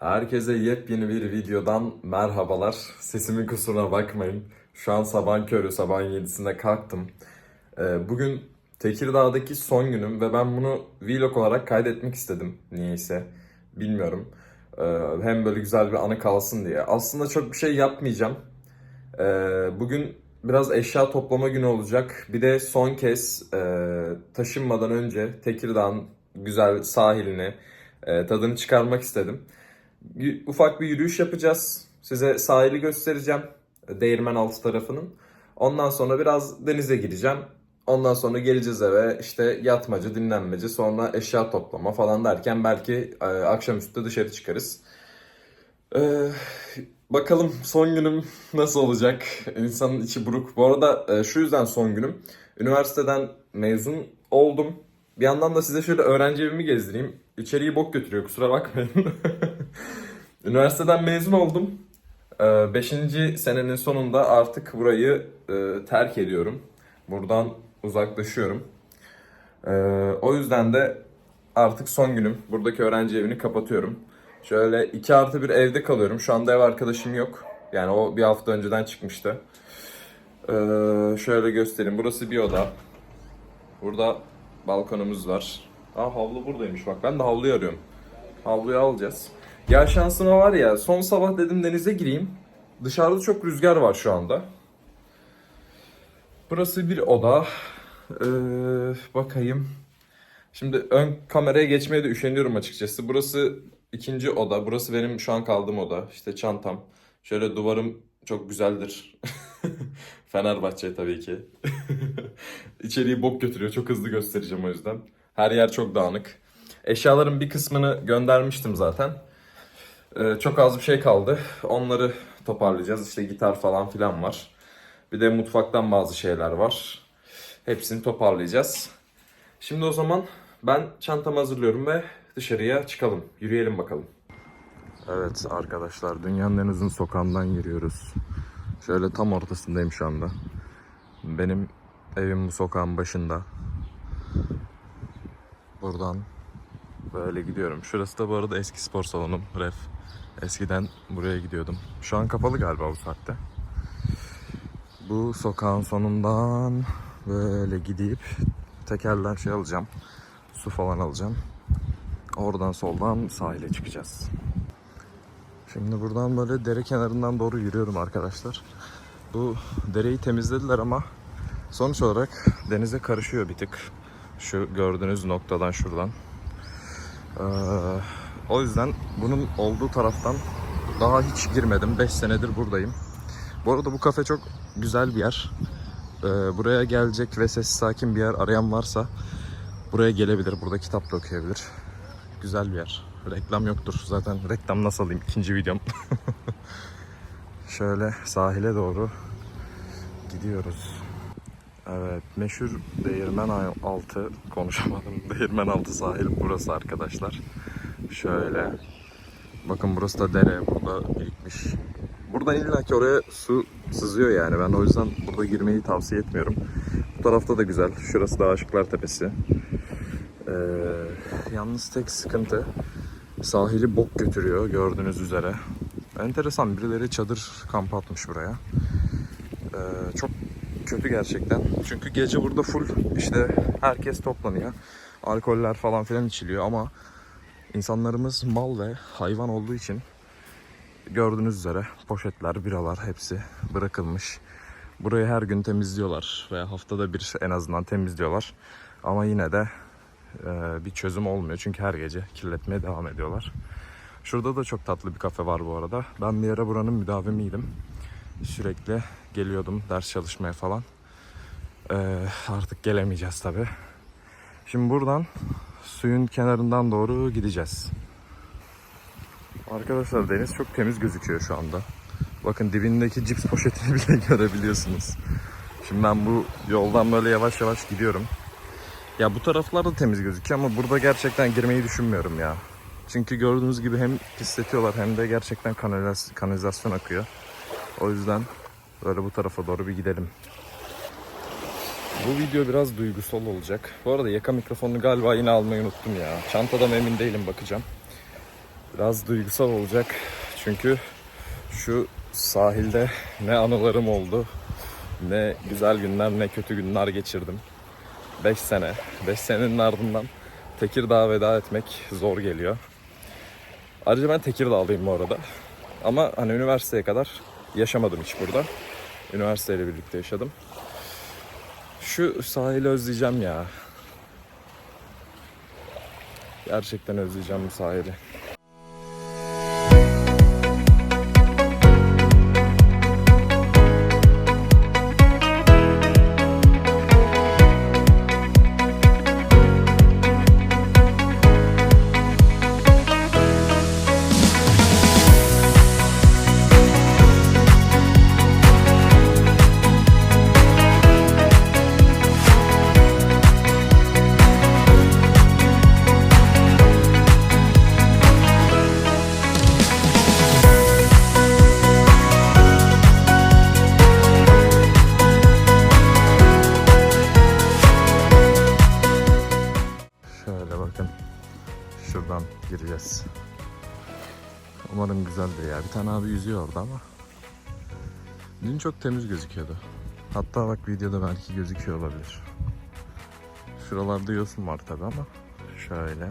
Herkese yepyeni bir videodan merhabalar. Sesimin kusuruna bakmayın. Şu an sabah körü, sabahın 7'sinde kalktım. Ee, bugün Tekirdağ'daki son günüm ve ben bunu vlog olarak kaydetmek istedim niyeyse. Bilmiyorum. Ee, hem böyle güzel bir anı kalsın diye. Aslında çok bir şey yapmayacağım. Ee, bugün biraz eşya toplama günü olacak. Bir de son kez e, taşınmadan önce Tekirdağ'ın güzel sahilini e, tadını çıkarmak istedim. Ufak bir yürüyüş yapacağız. Size sahili göstereceğim. Değirmen altı tarafının. Ondan sonra biraz denize gireceğim. Ondan sonra geleceğiz eve işte yatmaca, dinlenmece, sonra eşya toplama falan derken belki e, akşamüstü dışarı çıkarız. Ee, bakalım son günüm nasıl olacak? İnsanın içi buruk. Bu arada e, şu yüzden son günüm. Üniversiteden mezun oldum. Bir yandan da size şöyle öğrenci evimi gezdireyim. İçeriği bok götürüyor kusura bakmayın. Üniversiteden mezun oldum. 5. senenin sonunda artık burayı e, terk ediyorum. Buradan uzaklaşıyorum. Ee, o yüzden de artık son günüm. Buradaki öğrenci evini kapatıyorum. Şöyle 2 artı bir evde kalıyorum. Şu anda ev arkadaşım yok. Yani o bir hafta önceden çıkmıştı. Ee, şöyle göstereyim. Burası bir oda. Burada balkonumuz var. Aa havlu buradaymış bak. Ben de havluyu arıyorum. Havluyu alacağız. Ya şansıma var ya son sabah dedim denize gireyim. Dışarıda çok rüzgar var şu anda. Burası bir oda. Ee, bakayım. Şimdi ön kameraya geçmeye de üşeniyorum açıkçası. Burası ikinci oda. Burası benim şu an kaldığım oda. İşte çantam. Şöyle duvarım çok güzeldir. Fenerbahçe tabii ki. İçeriği bok götürüyor. Çok hızlı göstereceğim o yüzden. Her yer çok dağınık. Eşyaların bir kısmını göndermiştim zaten. Ee, çok az bir şey kaldı. Onları toparlayacağız. İşte gitar falan filan var. Bir de mutfaktan bazı şeyler var. Hepsini toparlayacağız. Şimdi o zaman ben çantamı hazırlıyorum ve dışarıya çıkalım. Yürüyelim bakalım. Evet arkadaşlar dünyanın en uzun sokağından yürüyoruz. Şöyle tam ortasındayım şu anda. Benim evim bu sokağın başında. Buradan böyle gidiyorum. Şurası da bu arada eski spor salonum. Ref. Eskiden buraya gidiyordum. Şu an kapalı galiba bu saatte. Bu sokağın sonundan böyle gidip tekerden şey alacağım. Su falan alacağım. Oradan soldan sahile çıkacağız. Şimdi buradan böyle dere kenarından doğru yürüyorum arkadaşlar. Bu dereyi temizlediler ama sonuç olarak denize karışıyor bir tık. Şu gördüğünüz noktadan şuradan. Ee, o yüzden bunun olduğu taraftan daha hiç girmedim. 5 senedir buradayım. Bu arada bu kafe çok güzel bir yer. Ee, buraya gelecek ve sessiz sakin bir yer arayan varsa buraya gelebilir. Burada kitap da okuyabilir. Güzel bir yer. Reklam yoktur. Zaten reklam nasıl alayım ikinci videom. Şöyle sahile doğru gidiyoruz. Evet, meşhur Değirmen altı konuşamadım. Değirmen altı sahil burası arkadaşlar. Şöyle. Bakın burası da dere. Burada birikmiş. Buradan illaki oraya su sızıyor yani. Ben o yüzden burada girmeyi tavsiye etmiyorum. Bu tarafta da güzel. Şurası da Aşıklar Tepesi. Ee, yalnız tek sıkıntı sahili bok götürüyor gördüğünüz üzere. Enteresan birileri çadır kampı atmış buraya. Ee, çok kötü gerçekten. Çünkü gece burada full işte herkes toplanıyor. Alkoller falan filan içiliyor ama insanlarımız mal ve hayvan olduğu için gördüğünüz üzere poşetler, biralar hepsi bırakılmış. Burayı her gün temizliyorlar veya haftada bir en azından temizliyorlar. Ama yine de e, bir çözüm olmuyor çünkü her gece kirletmeye devam ediyorlar. Şurada da çok tatlı bir kafe var bu arada. Ben bir ara buranın müdavimiydim. Sürekli geliyordum ders çalışmaya falan. Ee, artık gelemeyeceğiz tabi. Şimdi buradan suyun kenarından doğru gideceğiz. Arkadaşlar deniz çok temiz gözüküyor şu anda. Bakın dibindeki cips poşetini bile görebiliyorsunuz. Şimdi ben bu yoldan böyle yavaş yavaş gidiyorum. Ya bu taraflar da temiz gözüküyor ama burada gerçekten girmeyi düşünmüyorum ya. Çünkü gördüğünüz gibi hem pisletiyorlar hem de gerçekten kanaliz- kanalizasyon akıyor. O yüzden böyle bu tarafa doğru bir gidelim. Bu video biraz duygusal olacak. Bu arada yaka mikrofonunu galiba yine almayı unuttum ya. Çantada mı emin değilim bakacağım. Biraz duygusal olacak. Çünkü şu sahilde ne anılarım oldu, ne güzel günler, ne kötü günler geçirdim. 5 sene. 5 senenin ardından Tekirdağ'a veda etmek zor geliyor. Ayrıca ben Tekirdağlıyım bu arada. Ama hani üniversiteye kadar yaşamadım hiç burada. Üniversiteyle birlikte yaşadım. Şu sahili özleyeceğim ya. Gerçekten özleyeceğim bu sahili. Umarım güzeldir ya. Bir tane abi yüzüyor orada ama. Dün çok temiz gözüküyordu. Hatta bak videoda belki gözüküyor olabilir. Şuralarda yosun var tabi ama. Şöyle.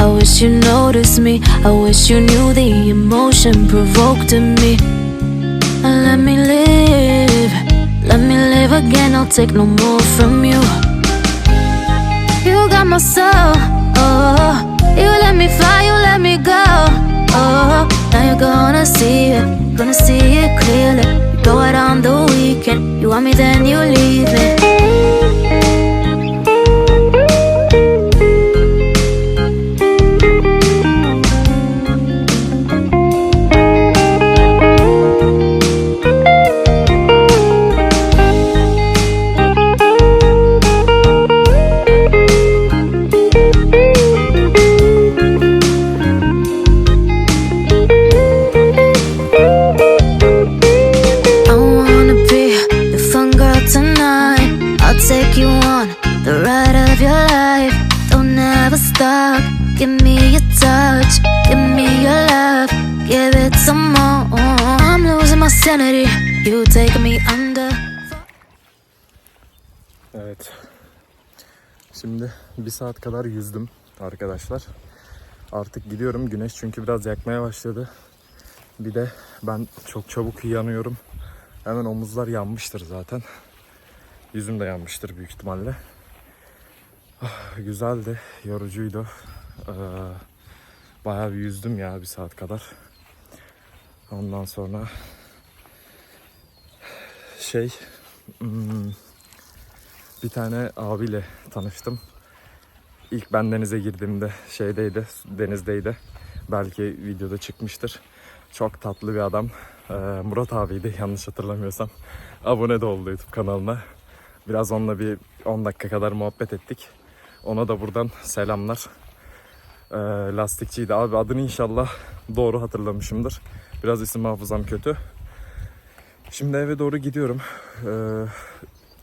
I wish you noticed me. I wish you knew the emotion provoked in me. Let me live. Let me live again. I'll take no more from you. You got my soul. Oh, you let me fly. You let me go. Oh, now you're gonna see it. Gonna see it clearly. You go out on the weekend. You want me, then you leave me. Bir saat kadar yüzdüm arkadaşlar. Artık gidiyorum. Güneş çünkü biraz yakmaya başladı. Bir de ben çok çabuk yanıyorum. Hemen omuzlar yanmıştır zaten. Yüzüm de yanmıştır büyük ihtimalle. Ah, güzeldi. Yorucuydu. Ee, bayağı bir yüzdüm ya bir saat kadar. Ondan sonra şey hmm, bir tane abiyle tanıştım. İlk ben denize girdiğimde şeydeydi, denizdeydi. Belki videoda çıkmıştır. Çok tatlı bir adam. Ee, Murat abiydi yanlış hatırlamıyorsam. Abone de oldu YouTube kanalına. Biraz onunla bir 10 dakika kadar muhabbet ettik. Ona da buradan selamlar. Ee, lastikçiydi. Abi adını inşallah doğru hatırlamışımdır. Biraz isim hafızam kötü. Şimdi eve doğru gidiyorum. Ee,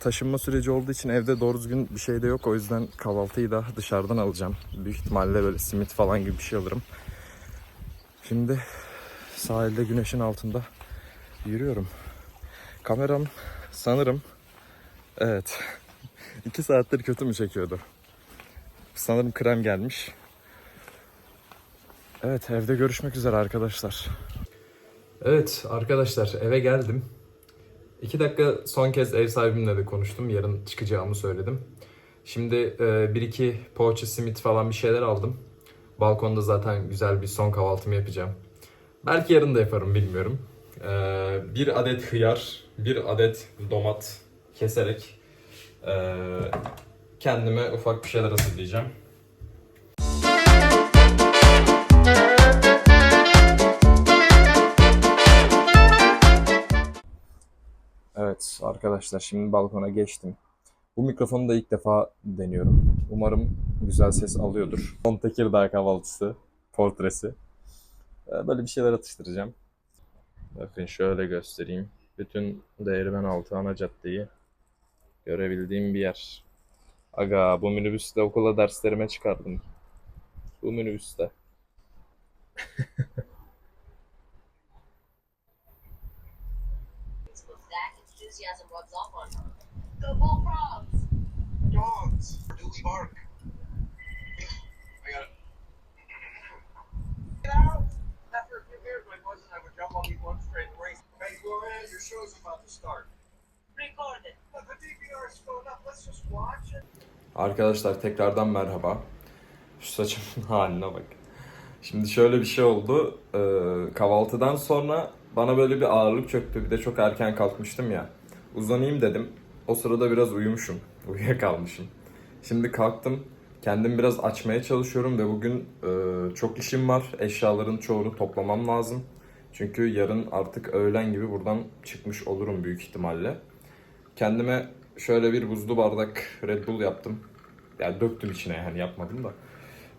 taşınma süreci olduğu için evde doğru düzgün bir şey de yok. O yüzden kahvaltıyı da dışarıdan alacağım. Büyük ihtimalle böyle simit falan gibi bir şey alırım. Şimdi sahilde güneşin altında yürüyorum. Kameram sanırım evet iki saattir kötü mü çekiyordu? Sanırım krem gelmiş. Evet evde görüşmek üzere arkadaşlar. Evet arkadaşlar eve geldim. İki dakika son kez ev sahibimle de konuştum. Yarın çıkacağımı söyledim. Şimdi e, bir iki poğaça, simit falan bir şeyler aldım. Balkonda zaten güzel bir son kahvaltımı yapacağım. Belki yarın da yaparım bilmiyorum. Ee, bir adet hıyar, bir adet domat keserek ee, kendime ufak bir şeyler hazırlayacağım. Arkadaşlar şimdi balkona geçtim. Bu mikrofonu da ilk defa deniyorum. Umarım güzel ses alıyordur. Son Tekirdağ kahvaltısı portresi. Ee, Böyle bir şeyler atıştıracağım. Bakın şöyle göstereyim. Bütün Değirmen altı ana caddeyi görebildiğim bir yer. Aga bu minibüste okula derslerime çıkardım. Bu minibüste. enthusiasm rubs off on her. Go bullfrogs! dogs duly bark. I got it. Get out! After a few beers, my boys and I would jump on these one straight and race. Hey, go ahead, your show's about to start. Record it. Look, the DVR is filling up. Let's just watch it. Arkadaşlar tekrardan merhaba. Şu saçımın haline bak. Şimdi şöyle bir şey oldu. Ee, kahvaltıdan sonra bana böyle bir ağırlık çöktü. Bir de çok erken kalkmıştım ya. Uzanayım dedim. O sırada biraz uyumuşum. Uyuyakalmışım. Şimdi kalktım. Kendimi biraz açmaya çalışıyorum ve bugün e, çok işim var. Eşyaların çoğunu toplamam lazım. Çünkü yarın artık öğlen gibi buradan çıkmış olurum büyük ihtimalle. Kendime şöyle bir buzlu bardak Red Bull yaptım. Yani döktüm içine yani yapmadım da.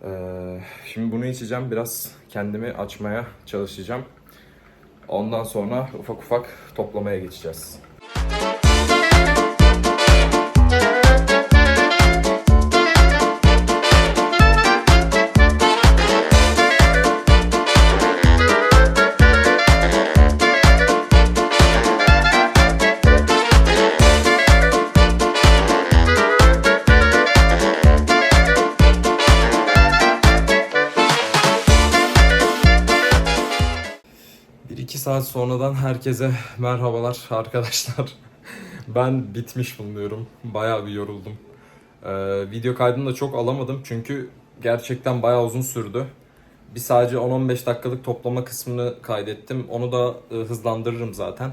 Ee, şimdi bunu içeceğim. Biraz kendimi açmaya çalışacağım. Ondan sonra ufak ufak toplamaya geçeceğiz. Bir sonradan herkese merhabalar arkadaşlar. Ben bitmiş bulunuyorum. Bayağı bir yoruldum. Ee, video kaydını da çok alamadım çünkü gerçekten bayağı uzun sürdü. Bir sadece 10-15 dakikalık toplama kısmını kaydettim. Onu da e, hızlandırırım zaten.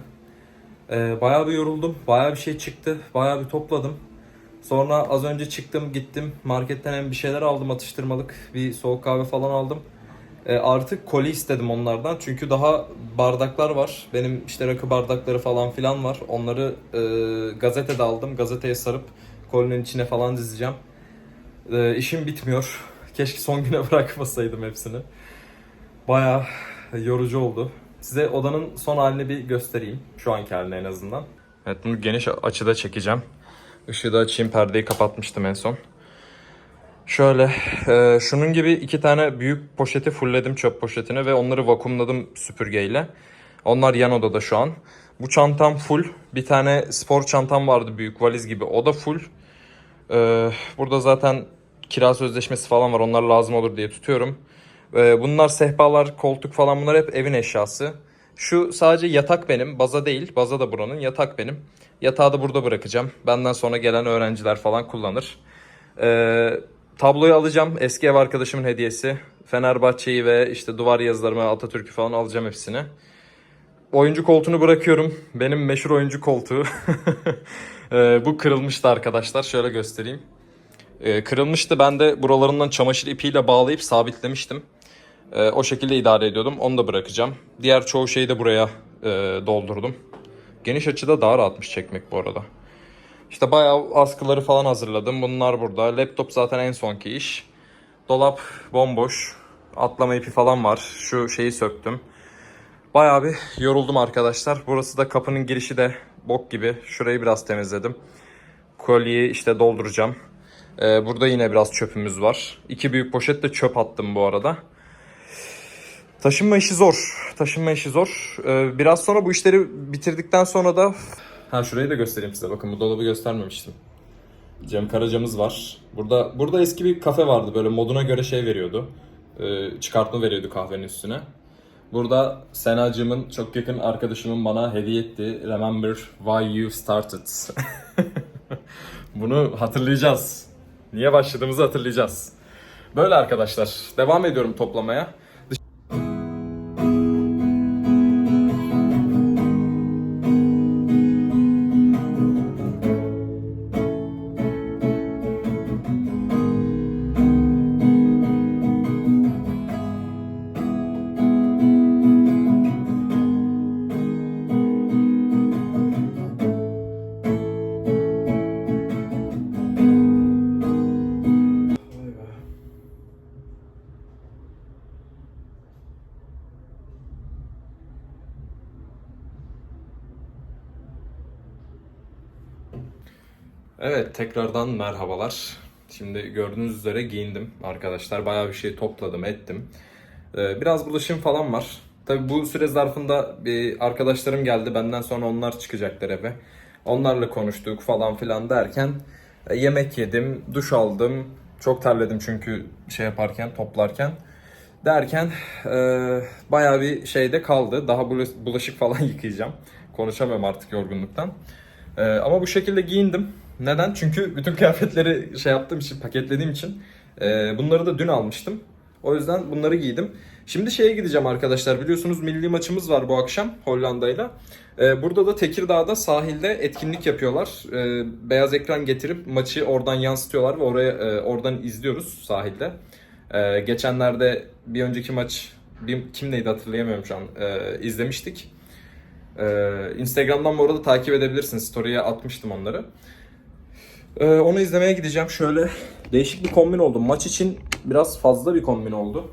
Ee, bayağı bir yoruldum. Bayağı bir şey çıktı. Bayağı bir topladım. Sonra az önce çıktım gittim marketten hem bir şeyler aldım atıştırmalık. Bir soğuk kahve falan aldım. E, artık koli istedim onlardan çünkü daha bardaklar var. Benim işte rakı bardakları falan filan var. Onları e, gazetede aldım. Gazeteye sarıp kolinin içine falan dizeceğim. E, işim bitmiyor. Keşke son güne bırakmasaydım hepsini. Bayağı yorucu oldu. Size odanın son halini bir göstereyim. Şu anki haline en azından. Evet bunu geniş açıda çekeceğim. Işığı da açayım. Perdeyi kapatmıştım en son. Şöyle, e, şunun gibi iki tane büyük poşeti fullledim çöp poşetine ve onları vakumladım süpürgeyle. Onlar yan odada şu an. Bu çantam full. Bir tane spor çantam vardı büyük valiz gibi. O da full. E, burada zaten kira sözleşmesi falan var. Onlar lazım olur diye tutuyorum. E, bunlar sehpalar, koltuk falan bunlar hep evin eşyası. Şu sadece yatak benim. Baza değil. Baza da buranın. Yatak benim. Yatağı da burada bırakacağım. Benden sonra gelen öğrenciler falan kullanır. Ee, tabloyu alacağım. Eski ev arkadaşımın hediyesi. Fenerbahçe'yi ve işte duvar yazılarımı, Atatürk'ü falan alacağım hepsini. Oyuncu koltuğunu bırakıyorum. Benim meşhur oyuncu koltuğu. Ee, bu kırılmıştı arkadaşlar. Şöyle göstereyim. Ee, kırılmıştı. Ben de buralarından çamaşır ipiyle bağlayıp sabitlemiştim. Ee, o şekilde idare ediyordum. Onu da bırakacağım. Diğer çoğu şeyi de buraya e, doldurdum. Geniş açıda daha rahatmış çekmek bu arada. İşte bayağı askıları falan hazırladım. Bunlar burada. Laptop zaten en sonki iş. Dolap bomboş. Atlama ipi falan var. Şu şeyi söktüm. Bayağı bir yoruldum arkadaşlar. Burası da kapının girişi de bok gibi. Şurayı biraz temizledim. Kolyeyi işte dolduracağım. Ee, burada yine biraz çöpümüz var. İki büyük poşet de çöp attım bu arada. Taşınma işi zor. Taşınma işi zor. Ee, biraz sonra bu işleri bitirdikten sonra da... Ha şurayı da göstereyim size. Bakın bu dolabı göstermemiştim. Cem Karaca'mız var. Burada burada eski bir kafe vardı. Böyle moduna göre şey veriyordu. Ee, çıkartma veriyordu kahvenin üstüne. Burada Senacığımın çok yakın arkadaşımın bana hediye etti. Remember why you started. Bunu hatırlayacağız. Niye başladığımızı hatırlayacağız. Böyle arkadaşlar. Devam ediyorum toplamaya. Tekrardan merhabalar. Şimdi gördüğünüz üzere giyindim arkadaşlar. Bayağı bir şey topladım ettim. Ee, biraz bulaşım falan var. Tabi bu süre zarfında bir arkadaşlarım geldi. Benden sonra onlar çıkacaklar eve. Onlarla konuştuk falan filan derken e, yemek yedim, duş aldım. Çok terledim çünkü şey yaparken, toplarken. Derken e, bayağı bir şeyde kaldı. Daha bula- bulaşık falan yıkayacağım. Konuşamıyorum artık yorgunluktan. E, ama bu şekilde giyindim. Neden? Çünkü bütün kıyafetleri şey yaptığım için, paketlediğim için e, bunları da dün almıştım. O yüzden bunları giydim. Şimdi şeye gideceğim arkadaşlar. Biliyorsunuz milli maçımız var bu akşam Hollanda'yla. Ee, burada da Tekirdağ'da sahilde etkinlik yapıyorlar. Ee, beyaz ekran getirip maçı oradan yansıtıyorlar ve oraya e, oradan izliyoruz sahilde. Ee, geçenlerde bir önceki maç bir, kimdeydi hatırlayamıyorum şu an. Ee, izlemiştik. Ee, Instagram'dan bu arada takip edebilirsiniz. Story'e atmıştım onları. Ee, onu izlemeye gideceğim. Şöyle değişik bir kombin oldu. Maç için biraz fazla bir kombin oldu.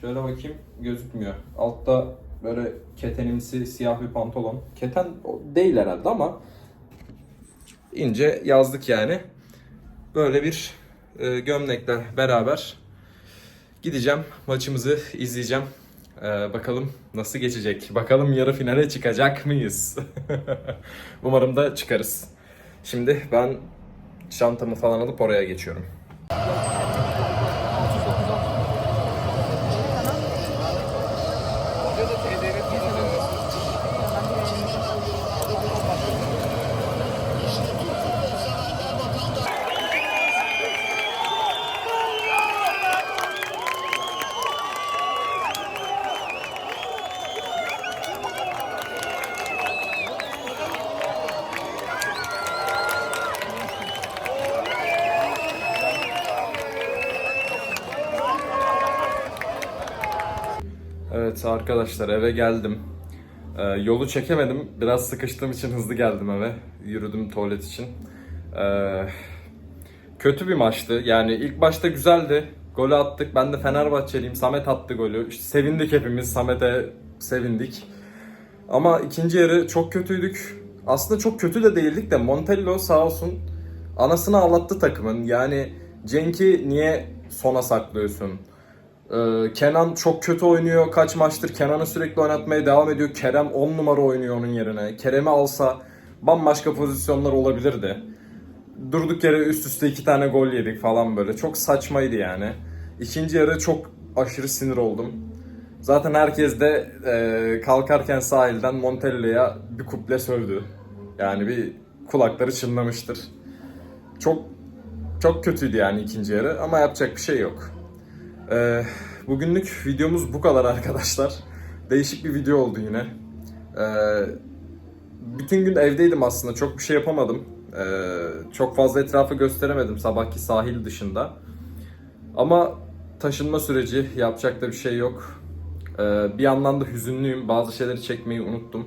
Şöyle bakayım gözükmüyor. Altta böyle ketenimsi siyah bir pantolon. Keten değil herhalde ama ince yazdık yani. Böyle bir e, gömlekle beraber gideceğim. Maçımızı izleyeceğim. Ee, bakalım nasıl geçecek. Bakalım yarı finale çıkacak mıyız? Umarım da çıkarız. Şimdi ben çantamı falan alıp oraya geçiyorum. Evet arkadaşlar eve geldim. Ee, yolu çekemedim. Biraz sıkıştığım için hızlı geldim eve. Yürüdüm tuvalet için. Ee, kötü bir maçtı. Yani ilk başta güzeldi. Golü attık. Ben de Fenerbahçeliyim. Samet attı golü. İşte sevindik hepimiz. Samet'e sevindik. Ama ikinci yarı çok kötüydük. Aslında çok kötü de değildik de Montello sağ olsun anasını ağlattı takımın. Yani Cenk'i niye sona saklıyorsun? Ee, Kenan çok kötü oynuyor. Kaç maçtır Kenan'ı sürekli oynatmaya devam ediyor. Kerem 10 numara oynuyor onun yerine. Kerem'i alsa bambaşka pozisyonlar olabilirdi. Durduk yere üst üste iki tane gol yedik falan böyle. Çok saçmaydı yani. İkinci yarı çok aşırı sinir oldum. Zaten herkes de e, kalkarken sahilden Montella'ya bir kuple sövdü. Yani bir kulakları çınlamıştır. Çok çok kötüydü yani ikinci yarı ama yapacak bir şey yok. Ee, bugünlük videomuz bu kadar arkadaşlar. Değişik bir video oldu yine. Ee, bütün gün evdeydim aslında. Çok bir şey yapamadım. Ee, çok fazla etrafı gösteremedim sabahki sahil dışında. Ama taşınma süreci yapacak da bir şey yok. Ee, bir yandan da hüzünlüyüm. Bazı şeyleri çekmeyi unuttum.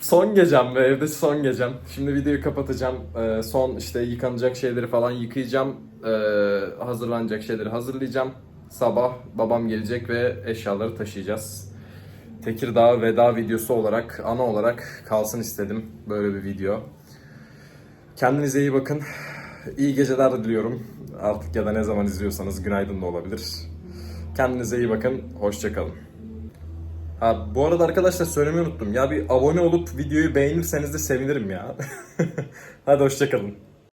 Son gecem ve evde son gecem. Şimdi videoyu kapatacağım. Ee, son işte yıkanacak şeyleri falan yıkayacağım. Ee, hazırlanacak şeyleri hazırlayacağım. Sabah babam gelecek ve eşyaları taşıyacağız. Tekirdağ veda videosu olarak, ana olarak kalsın istedim böyle bir video. Kendinize iyi bakın. İyi geceler diliyorum. Artık ya da ne zaman izliyorsanız günaydın da olabilir. Kendinize iyi bakın. Hoşçakalın. Ha bu arada arkadaşlar söylemeyi unuttum. Ya bir abone olup videoyu beğenirseniz de sevinirim ya. Hadi hoşçakalın.